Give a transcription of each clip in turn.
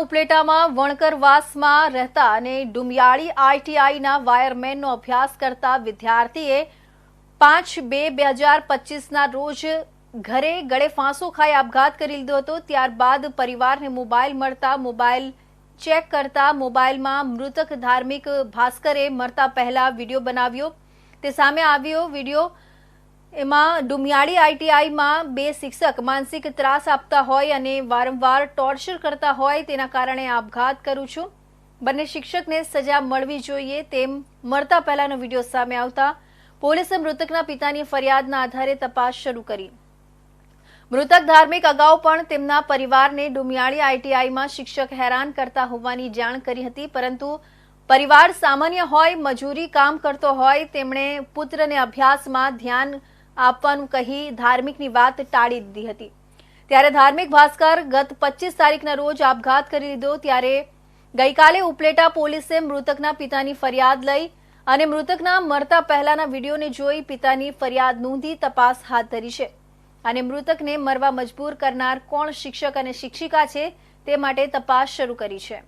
ઉપલેટામાં વણકરવાસમાં રહેતા અને ડુમિયાળી આઈટીઆઈના વાયરમેનનો અભ્યાસ કરતા વિદ્યાર્થીએ પાંચ બે બે હજાર પચીસના રોજ ઘરે ગળે ફાંસો ખાઈ આપઘાત કરી લીધો હતો. ત્યારબાદ પરિવારને મોબાઈલ મળતા મોબાઈલ ચેક કરતા મોબાઈલમાં મૃતક ધાર્મિક ભાસ્કરે મરતા પહેલા વીડિયો બનાવ્યો. તે સામે આવ્યો વીડિયો એમાં ડુમિયાળી આઈટીઆઈમાં બે શિક્ષક માનસિક ત્રાસ આપતા હોય અને વારંવાર ટોર્ચર કરતા હોય તેના કારણે આપઘાત કરું છું. બંને શિક્ષકને સજા મળવી જોઈએ તેમ મળતા પહેલાનો વીડિયો સામે આવતા પોલીસે મૃતકના પિતાની ફરિયાદના આધારે તપાસ શરૂ કરી. મૃતક ધાર્મિક અગાઉ પણ તેમના પરિવારને ડુમિયાળી આઈટીઆઈમાં શિક્ષક હેરાન કરતા હોવાની જાણ કરી હતી, પરંતુ પરિવાર સામાન્ય હોય, મજૂરી કામ કરતો હોય, તેમણે પુત્રને અભ્યાસમાં ધ્યાન આપવાનું કહી ધાર્મિકની વાત ટાળી દીધી હતી. ત્યારે ધાર્મિક ભાસ્કર ગત પચીસ તારીખના રોજ આપઘાત કરી લીધો ત્યારે ગઈકાલે ઉપલેટા પોલીસે મૃતકના પિતાની ફરિયાદ લઈ અને મૃતકના મરતા પહેલાના વિડીયોને જોઈ પિતાની ફરિયાદ નોંધી તપાસ હાથ ધરી છે. અને મૃતકને મરવા મજબૂર કરનાર કોણ શિક્ષક અને શિક્ષિકા છે તે માટે તપાસ શરૂ કરી છે.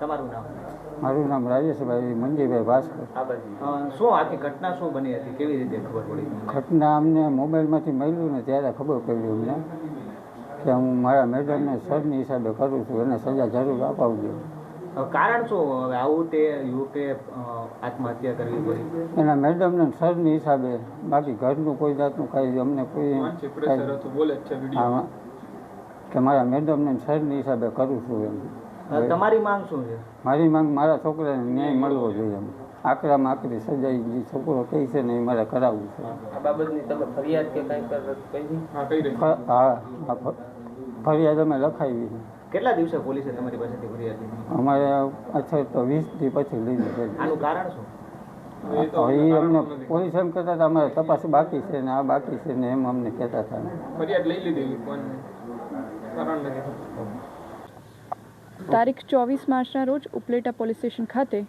તમારું નામ? મારું નામ રાજેશભાઈ મંજીભાઈ ભાસ્કર. શું આખી ઘટના શું બની હતી? કેવી રીતે ખબર પડી? ઘટના અમને મોબાઈલમાંથી મળ્યું ને ત્યારે ખબર પડી અમને કે હું મારા મેડમને સરની હિસાબે કરું છું એને સજા જરૂર અપાવજો. કારણ શું? હવે આવું તે યુવકે આત્મહત્યા કરવી પડી? એના મેડમને સરની હિસાબે બાકી ઘરનું કોઈ જાતનું કાંઈ અમને કોઈ બોલે હા, કે મારા મેડમને સરની હિસાબે કરું છું એમ. તમારી માંગ શું છે? મારી માંગ મારા છોકરાને ન્યાય મળવો જોઈએ. એમ આકરામાં આકરી સજા જે છોકરો કહે છે ને એ મારે કરાવવું છે. આ બાબતની તમે ફરિયાદ કે કાંઈ કર કરી ફ- હા હા, ફરિયાદ અમે લખાવી કેટલા દિવસે પોલીસે તમારી પાસેથી ફરિયાદ લીધી? અમારે અચ્છા તો વીસથી પછી લઈ લીધેલી આનું કારણ શું? એ અમને પોલીસ એમ કહેતા હતા અમારે તપાસ બાકી છે ને આ બાકી છે ને એમ અમને કહેતા હતા. ફરિયાદ લઈ લીધી કારણ નથી. તારીખ ચોવીસ માર્ચના રોજ ઉપલેટા પોલીસ સ્ટેશન ખાતે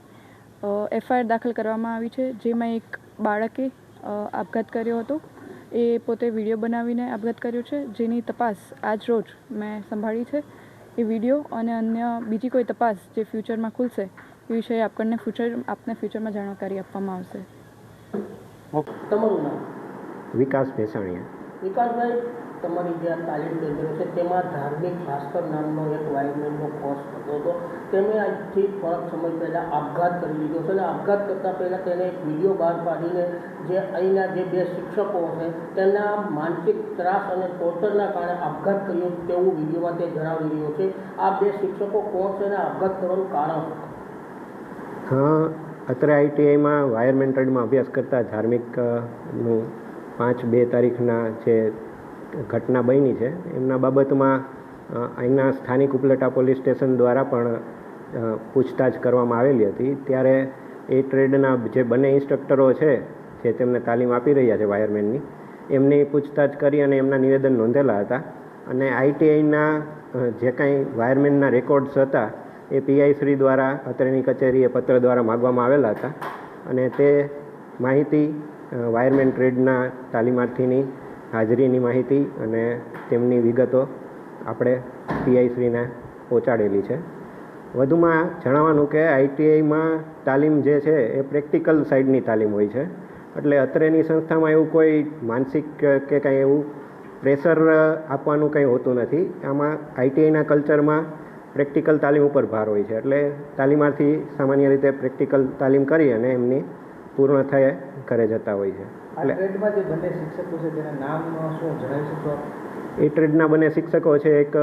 એફઆઈઆર દાખલ કરવામાં આવી છે જેમાં એક બાળકે આપઘાત કર્યો હતો. એ પોતે વીડિયો બનાવીને આપઘાત કર્યો છે. જેની તપાસ આજ રોજ મેં સંભાળી છે. એ વીડિયો અને અન્ય બીજી કોઈ તપાસ જે ફ્યુચરમાં ખુલશે એ વિષয়ে આપણને ફ્યુચર આપને ફ્યુચરમાં જાણકારી આપવામાં આવશે. તમારું નામ? વિકાસ ભેસાણીયા. વિકાસભાઈ તમારી જે આ તાલીમ કેન્દ્ર છે, તેમાં ધાર્મિક ભાસ્કર નામનો એક વાયુમેનનો કોર્સ થતો હતો તેમણે આજથી થોડાક સમય પહેલાં આપઘાત કરી લીધો છે અને આપઘાત કરતાં પહેલાં તેને એક વીડિયો બહાર પાડીને જે અહીંના જે બે શિક્ષકો છે, તેના માનસિક ત્રાસ અને ટોર્ચરના કારણે આપઘાત કર્યો તેવું વિડીયોમાં તે જણાવી રહ્યો છે આ બે શિક્ષકો કોણ છે અને આપઘાત કરવાનું કારણ? હા અત્રે આઈટીઆઈમાં વાયરમેન અભ્યાસ કરતા ધાર્મિકનું પાંચ બે તારીખના જે ઘટના બની છે. એમના બાબતમાં અહીંના સ્થાનિક ઉપલેટા પોલીસ સ્ટેશન દ્વારા પણ પૂછતાછ કરવામાં આવેલી હતી. ત્યારે એ ટ્રેડના જે બંને ઇન્સ્ટ્રક્ટરો છે, જે તેમને તાલીમ આપી રહ્યા છે વાયરમેનની, એમની પૂછતાછ કરી અને એમના નિવેદન નોંધેલા હતા. અને આઈટીઆઈના જે કાંઈ વાયરમેનના રેકોર્ડ્સ હતા, એ પીઆઈ શ્રી દ્વારા અત્રેની કચેરીએ પત્ર દ્વારા માગવામાં આવેલા હતા. અને તે માહિતી વાયરમેન ટ્રેડના તાલીમાર્થીની હાજરીની માહિતી અને તેમની વિગતો આપણે પીઆઈશ્રીને પહોંચાડેલી છે. વધુમાં જણાવવાનું કે આઈટીઆઈમાં તાલીમ જે છે એ પ્રેક્ટિકલ સાઈડની તાલીમ હોય છે. એટલે અત્રેની સંસ્થામાં એવું કોઈ માનસિક કે કાંઈ એવું પ્રેશર આપવાનું કંઈ હોતું નથી. આમાં આઈટીઆઈના કલ્ચરમાં પ્રેક્ટિકલ તાલીમ ઉપર ભાર હોય છે. એટલે તાલીમાર્થી સામાન્ય રીતે પ્રેક્ટિકલ તાલીમ કરી અને એમની પૂર્ણ થયે ઘરે જતા હોય છે. એટલે? એ ટ્રેડના બંને શિક્ષકો છે એક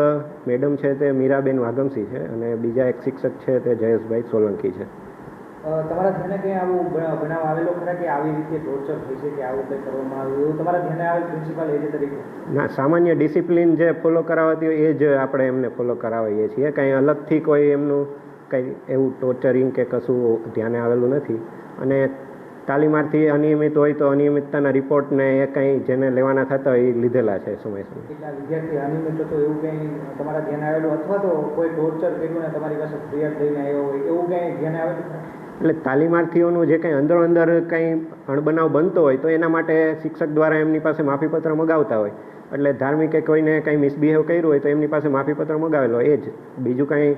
મેડમ છે તે મીરાબેન વાગમસી છે અને બીજા એક શિક્ષક છે તે જયેશભાઈ સોલંકી છે. તમારા ધ્યાને કંઈ આવું બનાવ આવેલો ખરા કે આવી રીતે ટોર્ચર થઈ છે કે આવું કંઈ કરવામાં આવ્યું એવું? તમારા ધ્યાને આવે પ્રિન્સિપાલ એજ તરીકે? ના સામાન્ય ડિસિપ્લિન જે ફોલો કરાવતી હોય એ જ આપણે એમને ફોલો કરાવીએ છીએ. કંઈ અલગથી કોઈ એમનું કંઈ એવું ટોર્ચરિંગ કે કશું ધ્યાને આવેલું નથી. અને તાલીમાર્થી અનિયમિત હોય તો અનિયમિતતાના રિપોર્ટને એ કંઈ જેને લેવાના થતા હોય એ લીધેલા છે સમય સમય. વિદ્યાર્થી અનિયમિત હતો એવું કંઈ તમારા ધ્યાન આવેલું અથવા તો કોઈ ટોર્ચર કર્યું ને તમારી પાસે ફરિયાદ લઈને આવ્યો હોય એવું કંઈ ધ્યાન આવેલું એટલે તાલીમાર્થીઓનું જે કંઈ અંદરો અંદર કંઈ અણબનાવ બનતો હોય તો એના માટે શિક્ષક દ્વારા એમની પાસે માફીપત્ર મગાવતા હોય. એટલે ધાર્મિકે કોઈને કંઈ મિસબિહેવ કર્યું હોય તો એમની પાસે માફીપત્ર મગાવેલો એ જ. બીજું કંઈ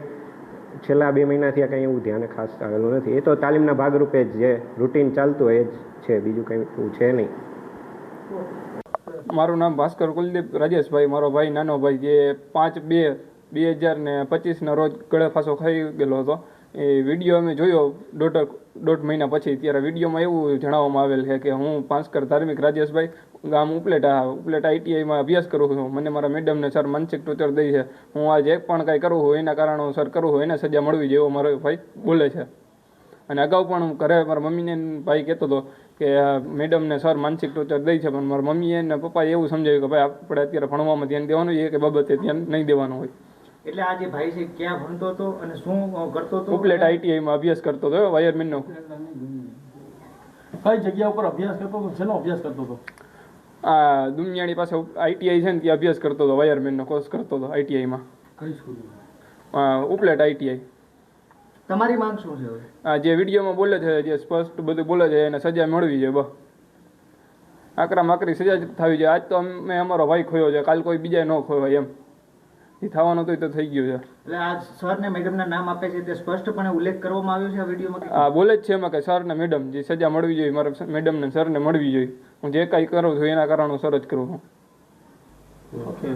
છેલ્લા બે મહિનાથી આ કંઈ એવું ધ્યાન ખાસ આવેલું નથી. એ તો તાલીમના ભાગરૂપે જ જે રૂટીન ચાલતું હોય એ જ છે, બીજું કંઈ એવું છે નહીં. મારું નામ ભાસ્કર કુલદીપ રાજેશભાઈ, મારો ભાઈ નાનો ભાઈ, જે પાંચ બે બે હજાર ને પચીસના રોજ ગળે ફાંસો ખાઈ ગયેલો હતો. એ વીડિયો અમે જોયો દોઢ દોઢ મહિના પછી. ત્યારે વિડીયોમાં એવું જણાવવામાં આવેલ છે કે હું પાંચકર ધાર્મિક રાજેશભાઈ ગામ ઉપલેટા ઉપલેટા આઈટીઆઈમાં અભ્યાસ કરું છું. મને મારા મેડમને સર માનસિક ટોચર દઈ છે. હું આજે એક પણ કાંઈ કરું છું, એના કારણો સર કરું છું, એને સજા મળવી જેવો મારો ભાઈ બોલે છે. અને અગાઉ પણ હું ઘરે મારા મમ્મીને ભાઈ કહેતો હતો કે મેડમને સર માનસિક ટોર્ચર દઈ છે, પણ મારા મમ્મીએ અને પપ્પાએ એવું સમજાવ્યું કે ભાઈ, આપણે અત્યારે ભણવામાં ધ્યાન દેવાનું એ કે બાબતે ધ્યાન નહીં દેવાનું હોય. એટલે આ જે ભાઈ છે ક્યાં ભણતો હતો અને શું કરતો હતો? ઉપલેટ આઈટીઆઈમાં અભ્યાસ કરતો હતો વાયરમેનનો કઈ જગ્યા ઉપર અભ્યાસ કરતો હતો? શેનો અભ્યાસ કરતો હતો? આ દુનિયાની પાસે આઈટીઆઈ છે ને ત્યાં અભ્યાસ કરતો હતો વાયરમેનનો કોર્સ કરતો હતો આઈટીઆઈમાં કઈ સ્કૂલમાં ઉપલેટ આઈટીઆઈ તમારી માંગ શું છે હવે? આ જે વિડીયોમાં બોલે છે જે સ્પષ્ટ બધું બોલે છે એને સજા મળવી છે બસ. આકરા માકરી સજા થવી જોઈએ. આજ તો અમે અમારો ભાઈ ખોયો છે કાલ કોઈ બીજા ન ખોવાય એમ. એ થવાનો તો એ તો થઈ ગયું છે. એટલે આ સર ને મેડમના નામ આપે છે તે સ્પષ્ટપણે ઉલ્લેખ કરવામાં આવ્યો છે આ વિડીયોમાં હા બોલે જ છે એમાં કે સર ને મેડમ જે સજા મળવી જોઈએ મારા મેડમ ને સર ને મળવી જોઈએ. હું જે કાંઈ કરું છું એના કારણો સર જ કરું છું. ઓકે.